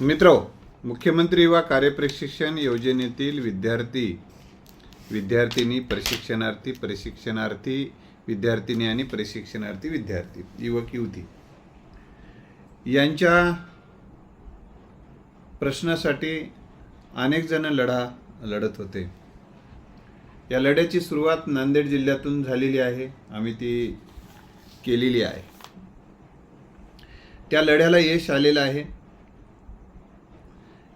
मित्र मुख्यमंत्री युवा कार्यप्रशिक्षण योजनेतील विद्यार्थी विद्यार्थिनी प्रशिक्षणार्थी प्रशिक्षणार्थी विद्यार्थिनी आणि प्रशिक्षणार्थी विद्यार्थी युवक युवती यांच्या प्रश्नासाठी अनेक जण लढा लढत होते. या लढ्याची सुरुवात नांदेड जिल्ह्यातून झालेली आहे. आम्ही ती केलेली आहे. त्या लढ्याला यश आलेलं आहे.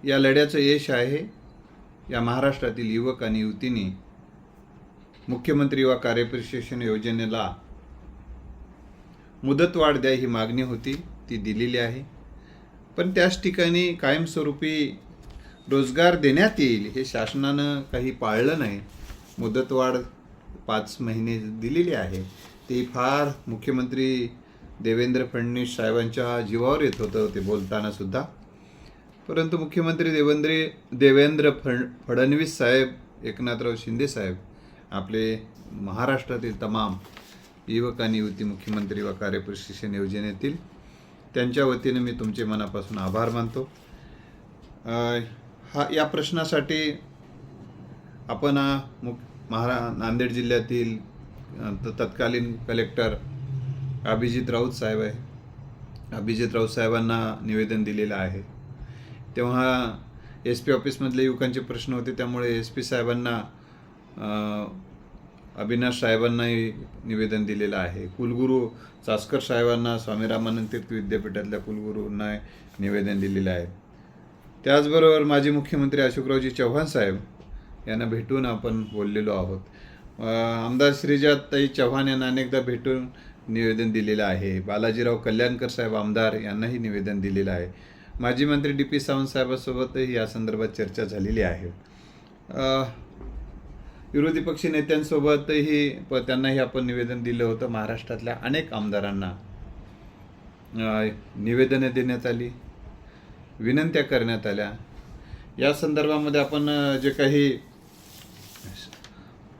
या लढ्याचं यश आहे. या महाराष्ट्रातील युवक आणि युवतींनी मुख्यमंत्री युवा कार्यप्रशिक्षण योजनेला मुदतवाढ द्या ही मागणी होती ती दिलेली आहे. पण त्याच ठिकाणी कायमस्वरूपी रोजगार देण्यात येईल हे शासनानं काही पाळलं नाही. मुदतवाढ पाच महिने दिलेली आहे. ती फार मुख्यमंत्री देवेंद्र फडणवीस साहेबांच्या जीवावर येत होतं ते बोलतानासुद्धा परंतु मुख्यमंत्री देवेंद्र देवेंद्र फड फडणवीस साहेब एकनाथराव शिंदे साहेब आपले महाराष्ट्रातील तमाम युवक आणि युवती मुख्यमंत्री व कार्यप्रशिक्षण योजनेतील त्यांच्या वतीने मी तुमचे मनापासून आभार मानतो. हा या प्रश्नासाठी आपण मुख महारा नांदेड जिल्ह्यातील तत्कालीन कलेक्टर अभिजित राऊत साहेब आहे. अभिजित राऊत साहेबांना निवेदन दिलेलं आहे. तेव्हा एस पी ऑफिसमधले युवकांचे प्रश्न होते त्यामुळे एस पी साहेबांना अविनाश साहेबांनाही निवेदन दिलेलं आहे. कुलगुरू चास्कर साहेबांना स्वामी रामानंद तीर्थ विद्यापीठातल्या कुलगुरूंना निवेदन दिलेलं आहे. त्याचबरोबर माजी मुख्यमंत्री अशोकरावजी चव्हाण साहेब यांना भेटून आपण बोललेलो आहोत. आमदार श्रीजाताई चव्हाण यांना अनेकदा भेटून निवेदन दिलेलं आहे. बालाजीराव कल्याणकर साहेब आमदार यांनाही निवेदन दिलेलं आहे. माजी मंत्री डी पी सावंतसाहेबांसोबतही या संदर्भात चर्चा झालेली आहे. विरोधी पक्ष नेत्यांसोबतही प त्यांनाही आपण निवेदन दिलं होतं. महाराष्ट्रातल्या अनेक आमदारांना निवेदनं देण्यात आली विनंत्या करण्यात आल्या. या संदर्भामध्ये आपण जे काही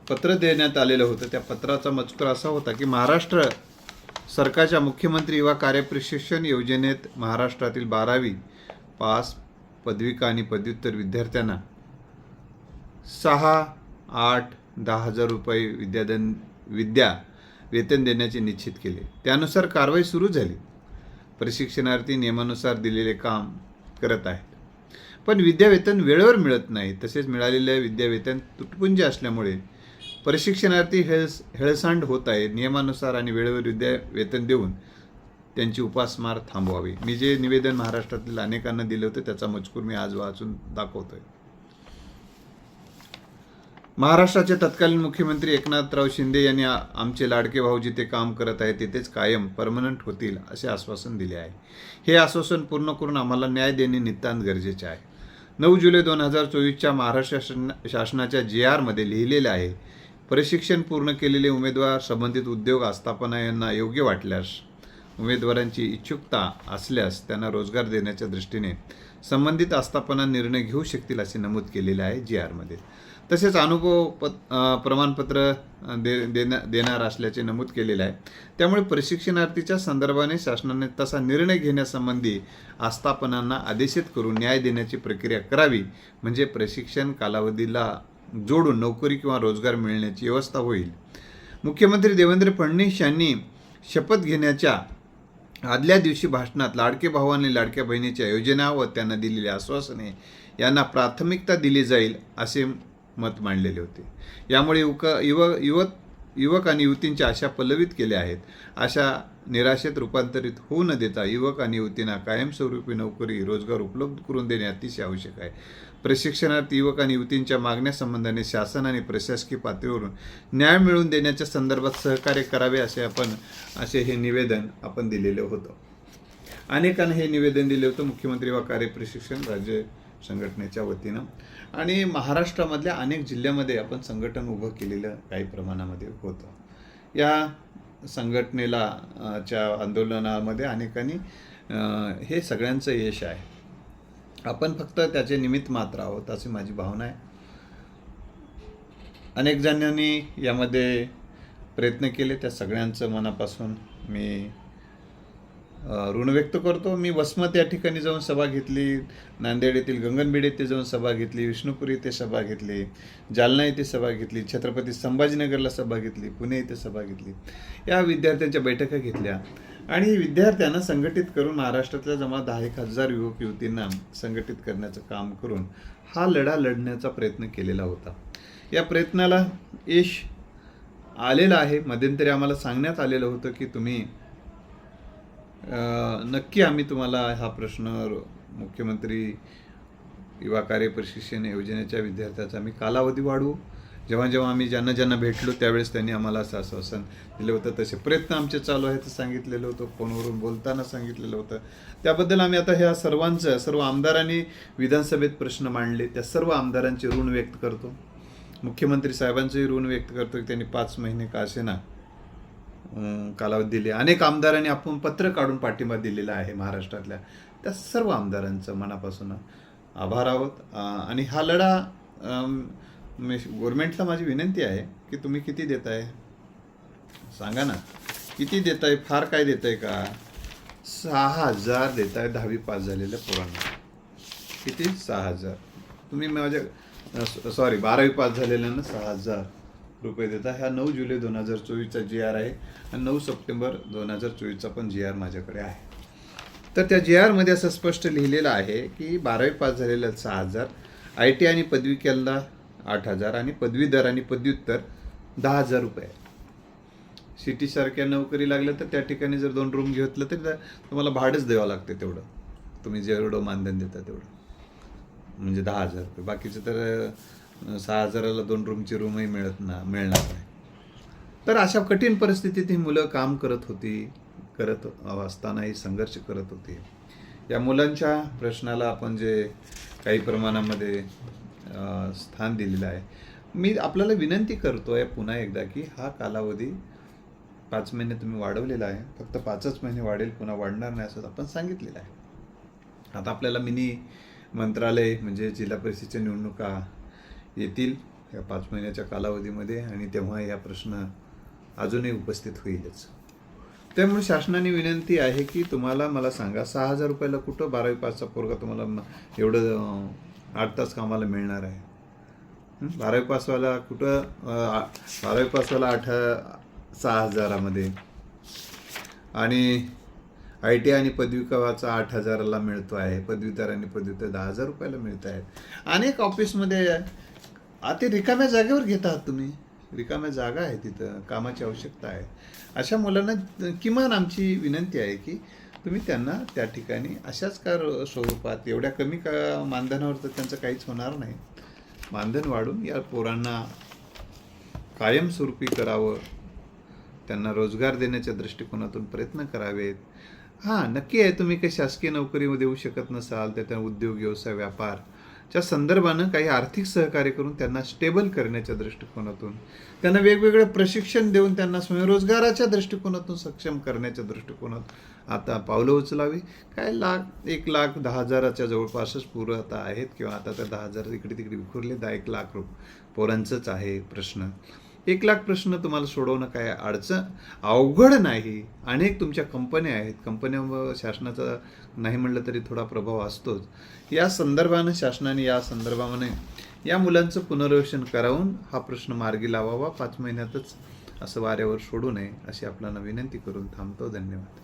पत्र देण्यात आलेलं होतं त्या पत्राचा मजकूर असा होता की महाराष्ट्र सरकारच्या मुख्यमंत्री युवा कार्यप्रशिक्षण योजनेत महाराष्ट्रातील बारावी पास पदविका आणि पदव्युत्तर विद्यार्थ्यांना सहा आठ दहा हजार रुपये विद्यादन विद्या वेतन देण्याचे निश्चित केले. त्यानुसार कारवाई सुरू झाली. प्रशिक्षणार्थी नियमानुसार दिलेले काम करत आहेत. पण विद्यावेतन वेळेवर मिळत नाही. तसेच मिळालेले विद्यावेतन तुटपुंजे असल्यामुळे प्रशिक्षणार्थी हेळस हेळसांड होत आहे नियमानुसार आणि वेळेवर विद्या वेतन देऊन त्यांची उपासमार थांबवावी. मी जे निवेदन महाराष्ट्रातील अनेकांना दिलं होतं त्याचा मजकूर मी आज वाचून दाखवतोय. महाराष्ट्राचे तत्कालीन मुख्यमंत्री एकनाथराव शिंदे यांनी आमचे लाडके भाऊ जिथे काम करत आहेत तिथेच कायम परमनंट होतील असे आश्वासन दिले आहे. हे आश्वासन पूर्ण करून आम्हाला न्याय देणे नितांत गरजेचे आहे. नऊ जुलै दोन हजार चोवीसच्या महाराष्ट्र शासनाच्या जे आरमध्ये लिहिलेले आहे प्रशिक्षण पूर्ण केलेले उमेदवार संबंधित उद्योग आस्थापना यांना योग्य वाटल्यास उमेदवारांची इच्छुकता असल्यास त्यांना रोजगार देण्याच्या दृष्टीने संबंधित आस्थापना निर्णय घेऊ शकतील असे नमूद केलेले आहे जी आरमध्ये तसेच अनुभव पत प्रमाणपत्र दे देण्या देणार असल्याचे नमूद केलेले आहे. त्यामुळे प्रशिक्षणार्थीच्या संदर्भाने शासनाने तसा निर्णय घेण्यासंबंधी आस्थापनांना आदेशित करून न्याय देण्याची प्रक्रिया करावी म्हणजे प्रशिक्षण कालावधीला जोडून नोकरी किंवा रोजगार मिळण्याची व्यवस्था होईल. मुख्यमंत्री देवेंद्र फडणवीस यांनी शपथ घेण्याच्या आदल्या दिवशी भाषणात लाडके भाऊ आणि लाडक्या बहिणीच्या योजना व त्यांना दिलेली आश्वासने यांना प्राथमिकता दिली जाईल असे मत मांडलेले होते. यामुळे युवक युवक युवक युवक आणि युवतींच्या आशा पल्लवित केल्या आहेत. अशा निराशेत रूपांतरित होऊ न देता युवक आणि युवतींना कायमस्वरूपी नोकरी रोजगार उपलब्ध करून देणे अतिशय आवश्यक आहे. प्रशिक्षणार्थ युवक आणि युवतींच्या मागण्यासंबंधाने शासन आणि प्रशासकीय पातळीवरून न्याय मिळवून देण्याच्या संदर्भात सहकार्य करावे असे आपण असे हे निवेदन आपण दिलेलं होतं. अनेकांना हे निवेदन दिले होतं. मुख्यमंत्री व कार्यप्रशिक्षण राज्य संघटनेच्या वतीनं. आणि महाराष्ट्रामधल्या अनेक जिल्ह्यामध्ये आपण संघटन उभं केलेलं काही प्रमाणामध्ये होतं. या संघटनेला च्या आंदोलनामध्ये अनेकांनी हे सगळ्यांचं यश आहे. आपण फक्त त्याचे निमित्त मात्र आहोत अशी माझी भावना आहे. अनेक जणांनी यामध्ये प्रयत्न केले त्या सगळ्यांचं मनापासून मी ऋण व्यक्त करतो. मी वसमत या ठिकाणी जाऊन सभा घेतली. नांदेड येथील गंगनबीड येथे जाऊन सभा घेतली. विष्णुपुरी येथे सभा घेतली. जालना येथे सभा घेतली. छत्रपती संभाजीनगरला सभा घेतली. पुणे येथे सभा घेतली. या विद्यार्थ्यांच्या बैठका घेतल्या. आणि विद्यार्थ्यांना संघटित करून महाराष्ट्रातल्या जमा दहा एक हजार युवक युवतींना संघटित करण्याचं काम करून हा लढा लढण्याचा प्रयत्न केलेला होता. या प्रयत्नाला यश आलेलं आहे. मध्यंतरी आम्हाला सांगण्यात आलेलं होतं की तुम्ही नक्की आम्ही तुम्हाला हा प्रश्न मुख्यमंत्री युवा कार्य प्रशिक्षण योजनेच्या विद्यार्थ्याचा आम्ही कालावधी वाढवू. जेव्हा जेव्हा आम्ही ज्यांना ज्यांना भेटलो त्यावेळेस त्यांनी आम्हाला असं आश्वासन दिलं होतं. तसे प्रयत्न आमचे चालू आहेत सांगितलेलं होतं. फोनवरून बोलताना सांगितलेलं होतं. त्याबद्दल आम्ही आता ह्या सर्वांचं सर्व आमदारांनी विधानसभेत प्रश्न मांडले. त्या सर्व आमदारांचे ऋण व्यक्त करतो. मुख्यमंत्री साहेबांचंही ऋण व्यक्त करतो की त्यांनी पाच महिने का असेना कालावधी दिले. अनेक आमदारांनी आपण पत्र काढून पाठिंबा दिलेला आहे महाराष्ट्रातल्या त्या सर्व आमदारांचं मनापासून आभार आहोत. आणि हा लढा गव्हर्मेंटला माझी विनंती आहे की तुम्ही किती देत आहे सांगा ना. किती देत आहे फार काय देत आहे का? सहा हजार देत आहे दहावी पास झालेल्या पोरांना. किती? सहा हजार. तुम्ही माझ्या सॉरी बारावी पास झालेल्यांना सहा हजार. रुपये देता ह्या नऊ जुलै दोन हजार चोवीसचा जी आर आहे आणि नऊ सप्टेंबर दोन हजार चोवीसचा पण जी आर माझ्याकडे आहे. तर त्या जी आरमध्ये असं स्पष्ट लिहिलेलं आहे की बारावी पास झालेलं सहा हजार आय टी आणि पदवी केला आठ हजार आणि पदवीधर आणि पदव्युत्तर दहा हजार रुपये. सिटी सारख्या नोकरी लागल्या तर त्या ठिकाणी जर दोन रूम घेतलं तर तुम्हाला भाडंच द्यावं लागते तेवढं. तुम्ही जेवढं मानधन देता तेवढं. म्हणजे दहा हजार रुपये. बाकीचं तर सहा हजाराला दोन रूमची रूमही मिळत ना मिळणार नाही. तर अशा कठीण परिस्थितीत ही मुलं काम करत होती करत असतानाही संघर्ष करत होती. या मुलांच्या प्रश्नाला आपण जे काही प्रमाणामध्ये स्थान दिलेलं आहे मी आपल्याला विनंती करतो आहे पुन्हा एकदा की हा कालावधी पाच महिने तुम्ही वाढवलेला आहे फक्त पाचच महिने वाढेल पुन्हा वाढणार नाही असं आपण सांगितलेलं आहे. आता आपल्याला मिनी मंत्रालय म्हणजे जिल्हा परिषदेच्या निवडणुका येतील या पाच महिन्याच्या कालावधीमध्ये आणि तेव्हा या प्रश्न अजूनही उपस्थित होईलच. त्यामुळे शासनाने विनंती आहे की तुम्हाला मला सांगा सहा हजार रुपयाला कुठं बारावी पासचा पोरगा तुम्हाला एवढं आठ तास कामाला मिळणार आहे? बारावी पासवाला कुठं आ- बारावी पासवाला आठ सहा हजारामध्ये. आणि आय टी आणि पदविकावाचा आठ हजाराला मिळतो आहे. पदवीधर आणि पदव्युत्तर दहा हजार रुपयाला मिळत आहेत अनेक ऑफिसमध्ये ते रिकाम्या जागेवर घेत आहात तुम्ही. रिकाम्या जागा आहे तिथं कामाची आवश्यकता आहे. अशा मुलांना किमान आमची विनंती आहे की तुम्ही त्यांना त्या ठिकाणी अशाच का स्वरूपात एवढ्या कमी का मानधनावर तर त्यांचं काहीच होणार नाही. मानधन वाढून या पोरांना कायमस्वरूपी करावं. त्यांना रोजगार देण्याच्या दृष्टिकोनातून प्रयत्न करावेत. हां नक्की आहे तुम्ही काही शासकीय नोकरी देऊ शकत नसाल तर त्या उद्योग व्यवसाय व्यापार च्या संदर्भानं काही आर्थिक सहकार्य करून त्यांना स्टेबल करण्याच्या दृष्टिकोनातून त्यांना वेगवेगळं प्रशिक्षण देऊन त्यांना स्वयंरोजगाराच्या दृष्टिकोनातून सक्षम करण्याच्या दृष्टिकोनात आता पावलं उचलावी. काय लाख एक लाख दहा हजाराच्या जवळपासच पुरं आता आहेत किंवा आता तर दहा हजार इकडे तिकडे विखुरले दहा एक लाख रुप पोरांचंच आहे प्रश्न. एक लाख प्रश्न तुम्हाला सोडवणं काय अडचण? अवघड नाही. अनेक तुमच्या कंपन्या आहेत. कंपन्यांवर शासनाचा नाही म्हणलं तरी थोडा प्रभाव असतोच. या संदर्भानं शासनाने या संदर्भाने या मुलांचं पुनर्वसन करावून हा प्रश्न मार्गी लावावा. पाच महिन्यातच असं वाऱ्यावर सोडू नये अशी आपल्याला विनंती करून थांबतो. धन्यवाद.